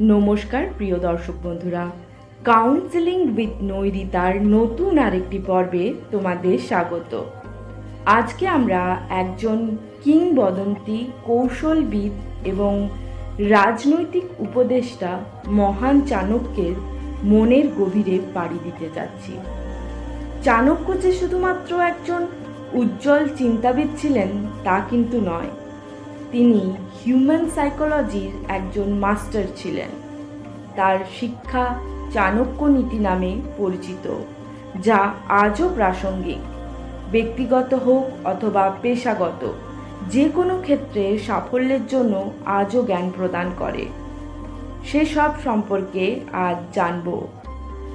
নমস্কার, প্রিয় দর্শক বন্ধুরা। কাউন্সেলিং উইথ নৈরিতার নতুন আরেকটি পর্বে তোমাদের স্বাগত। আজকে আমরা একজন কিংবদন্তি, কৌশলবিদ এবং রাজনৈতিক উপদেষ্টা মহান চাণক্যের মনের গভীরে পাড়ি দিতে যাচ্ছি। চাণক্য যে শুধুমাত্র একজন উজ্জ্বল চিন্তাবিদ ছিলেন তা কিন্তু নয়। তিনি হিউম্যান সাইকোলজির একজন মাস্টার ছিলেন। তার শিক্ষা চাণক্য নীতি নামে পরিচিত, যা আজও প্রাসঙ্গিক। ব্যক্তিগত হোক অথবা পেশাগত যে কোনো ক্ষেত্রে সাফল্যের জন্য আজও জ্ঞান প্রদান করে। সেসব সম্পর্কে আজ জানব।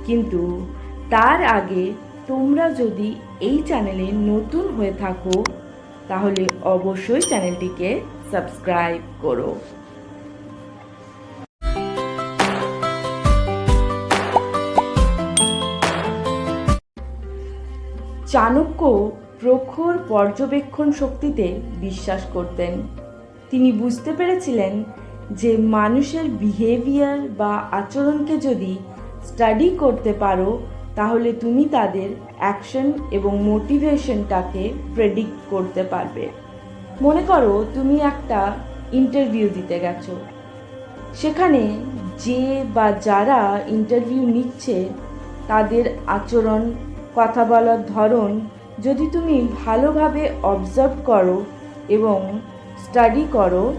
কিন্তু তার আগে তোমরা যদি এই চ্যানেলে নতুন হয়ে থাকো তাহলে অবশ্যই চ্যানেলটিকে সাবস্ক্রাইব করো। চাণক্য প্রখর পর্যবেক্ষণ শক্তিতে বিশ্বাস করতেন। তিনি বুঝতে পেরেছিলেন যে মানুষের বিহেভিয়ার বা আচরণকে যদি স্টাডি করতে পারো তাহলে তুমি তাদের অ্যাকশন এবং মোটিভেশনটাকে প্রেডিক্ট করতে পারবে। মনে করো তুমি একটা ইন্টারভিউ দিতে গেছো। সেখানে যে বা যারা ইন্টারভিউ নিচ্ছে, তাদের আচরণ, কথা বলার ধরন যদি তুমি ভালোভাবে অবজার্ভ করো এবং স্টাডি করো,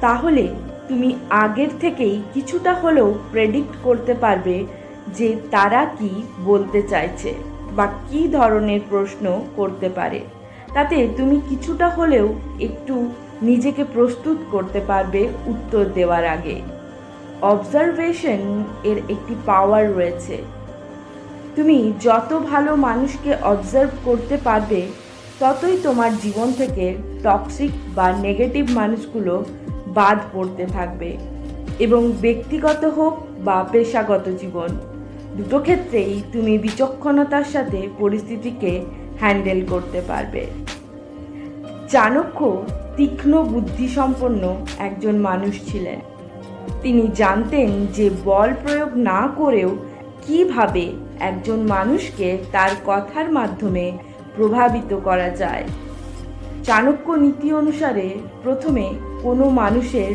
তাহলে তুমি আগের থেকেই কিছুটা হলেও প্রেডিক্ট করতে পারবে যে তারা কি বলতে চাইছে বা কী ধরনের প্রশ্ন করতে পারে। তাতে তুমি কিছুটা হলেও একটু নিজেকে প্রস্তুত করতে পারবে উত্তর দেওয়ার আগে। অবজারভেশন এর একটি পাওয়ার রয়েছে। তুমি যত ভালো মানুষকে অবজার্ভ করতে পারবে, ততই তোমার জীবন থেকে টক্সিক বা নেগেটিভ মানুষগুলো বাদ পড়তে থাকবে এবং ব্যক্তিগত হোক বা পেশাগত জীবন। দুটো ক্ষেত্রেই তুমি বিচক্ষণতার সাথে পরিস্থিতিকে হ্যান্ডেল করতে পারবে। চাণক্য তীক্ষ্ণ বুদ্ধিসম্পন্ন একজন মানুষ ছিলেন। তিনি জানতেন যে বল প্রয়োগ না করেও কীভাবে একজন মানুষকে তার কথার মাধ্যমে প্রভাবিত করা যায়। চাণক্য নীতি অনুসারে প্রথমে কোনো মানুষের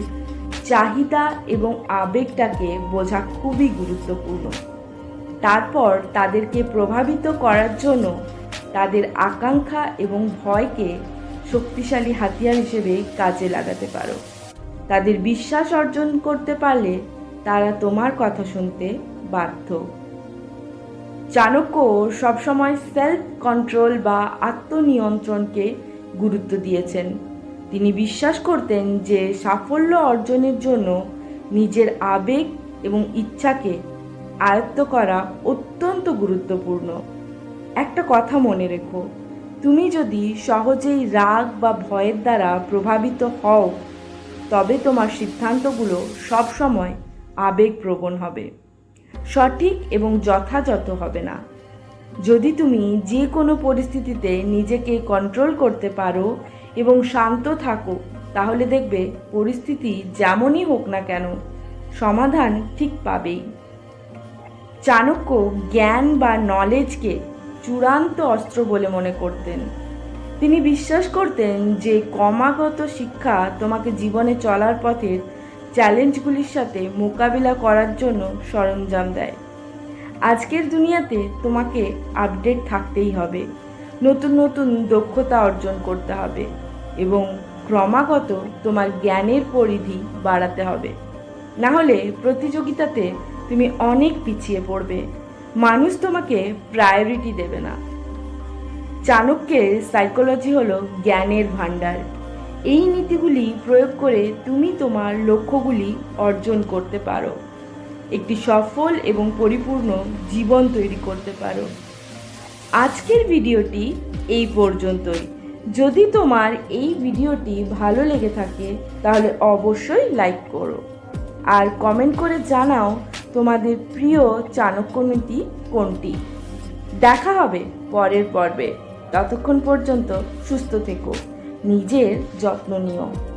চাহিদা এবং আবেগটাকে বোঝা খুবই গুরুত্বপূর্ণ। তারপর তাদেরকে প্রভাবিত করার জন্য তাদের আকাঙ্ক্ষা এবং ভয়কে শক্তিশালী হাতিয়ার হিসেবে কাজে লাগাতে পারো। তাদের বিশ্বাস অর্জন করতে পারলে তারা তোমার কথা শুনতে বাধ্য। চাণক্য সবসময় সেলফ কন্ট্রোল বা আত্মনিয়ন্ত্রণকে গুরুত্ব দিয়েছেন। তিনি বিশ্বাস করতেন যে সাফল্য অর্জনের জন্য নিজের আবেগ এবং ইচ্ছাকে আয়ত্ত করা অত্যন্ত গুরুত্বপূর্ণ। একটা কথা মনে রেখো, তুমি যদি সহজেই রাগ বা ভয়ের দ্বারা প্রভাবিত হও, তবে তোমার সিদ্ধান্তগুলো সবসময় আবেগপ্রবণ হবে। সঠিক এবং যথাযথ হবে না। যদি তুমি যে কোনো পরিস্থিতিতে নিজেকে কন্ট্রোল করতে পারো এবং শান্ত থাকো, তাহলে দেখবে পরিস্থিতি যেমনই হোক না কেন, সমাধান ঠিক পাবেই। চাণক্য জ্ঞান বা নলেজকে চূড়ান্ত অস্ত্র বলে মনে করতেন। তিনি বিশ্বাস করতেন যে ক্রমাগত শিক্ষা তোমাকে জীবনে চলার পথের চ্যালেঞ্জগুলির সাথে মোকাবিলা করার জন্য সরঞ্জাম দেয়। আজকের দুনিয়াতে তোমাকে আপডেট থাকতেই হবে, নতুন নতুন দক্ষতা অর্জন করতে হবে এবং ক্রমাগত তোমার জ্ঞানের পরিধি বাড়াতে হবে। না হলে প্রতিযোগিতাতে তুমি অনেক পিছিয়ে পড়বে। মানুষ তোমাকে প্রায়োরিটি দেবে না। চাণক্যের সাইকোলজি হলো জ্ঞানের ভাণ্ডার। এই নীতিগুলি প্রয়োগ করে তুমি তোমার লক্ষ্যগুলি অর্জন করতে পারো। একটি সফল এবং পরিপূর্ণ জীবন তৈরি করতে পারো। আজকের ভিডিওটি এই পর্যন্তই। যদি তোমার এই ভিডিওটি ভালো লেগে থাকে, তাহলে অবশ্যই লাইক করো। আর কমেন্ট করে জানাও তোমাদের প্রিয় চাণক্য নীতি কোনটি। দেখা হবে পরের পর্বে। ততক্ষণ পর্যন্ত সুস্থ থেকো। নিজের যত্ন নিও।